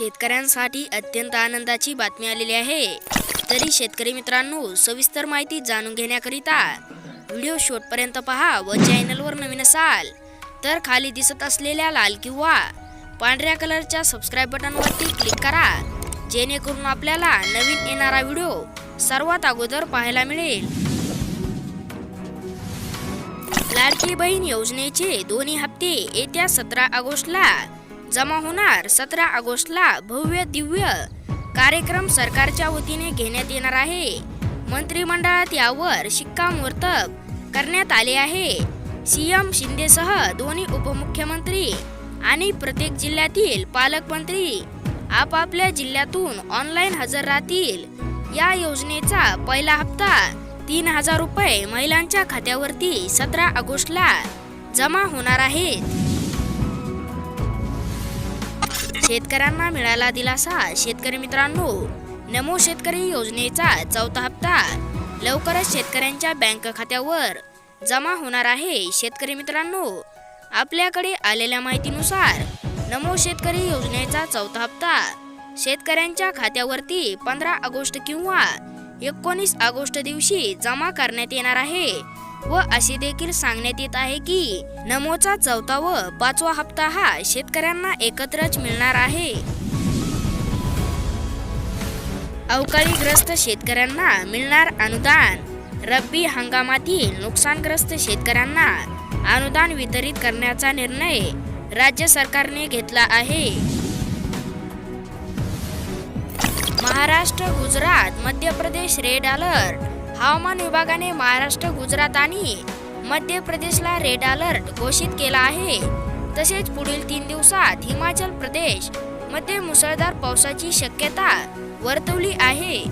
शेतकऱ्यांसाठी अत्यंत आनंदाची बातमी आलेली आहे. तरी शेतकरी मित्रांनो सविस्तर माहिती जाणून घेण्याकरिता व्हिडिओ शेवटपर्यंत पहा व चॅनलवर नवीन असाल तर खाली दिसत असलेल्या लाल किंवा पांढऱ्या कलरच्या सबस्क्राईब बटनवरती क्लिक करा. जेणेकरून आपल्याला नवीन येणारा व्हिडिओ सर्वात अगोदर पाहायला मिळेल. लाडकी बहीण योजनेचे दोन्ही हप्ते येत्या सतरा ऑगस्टला जमा होणार. सतरा ऑगस्टला भव्य दिव्य कार्यक्रम सरकारच्या वतीने घेण्यात येणार आहे. मंत्रिमंडळात यावर शिक्कामोर्तब करण्यात आले आहे. सीएम शिंदेसह दोन्ही उपमुख्यमंत्री आणि प्रत्येक जिल्ह्यातील पालकमंत्री आपापल्या जिल्ह्यातून ऑनलाईन हजर राहतील. या योजनेचा पहिला हप्ता तीन हजार रुपये महिलांच्या खात्यावरती सतरा ऑगस्टला जमा होणार आहेत शेतकऱ्यांना मिळाला दिलासा. शेतकरी मित्रांनो नमो शेतकरी योजनेचा चौथा हप्ता लवकरच शेतकऱ्यांच्या बँक खात्यावर जमा होणार आहे. शेतकरी मित्रांनो आपल्याकडे आलेल्या माहितीनुसार नमो शेतकरी योजनेचा चौथा हप्ता शेतकऱ्यांच्या खात्यावरती पंधरा ऑगस्ट किंवा एकोणीस ऑगस्ट दिवशी जमा करण्यात येणार आहे. व असे देखील सांगण्यात येत आहे की नमोचा चौथा व पाचवा हप्ता हा शेतकऱ्यांना एकत्रच मिळणार आहे. अवकाळीग्रस्त शेतकऱ्यांना मिळणार अनुदान. रब्बी हंगामातील नुकसानग्रस्त शेतकऱ्यांना अनुदान वितरित करण्याचा निर्णय राज्य सरकारने घेतला आहे. Maharashtra Gujarat Madhya Pradesh red alert. हवामान विभागाने महाराष्ट्र गुजरात आणि मध्य प्रदेशला रेड अलर्ट घोषित केला आहे. तसेच पुढील तीन दिवसात हिमाचल प्रदेशमध्ये मुसळधार पावसाची शक्यता वर्तवली आहे.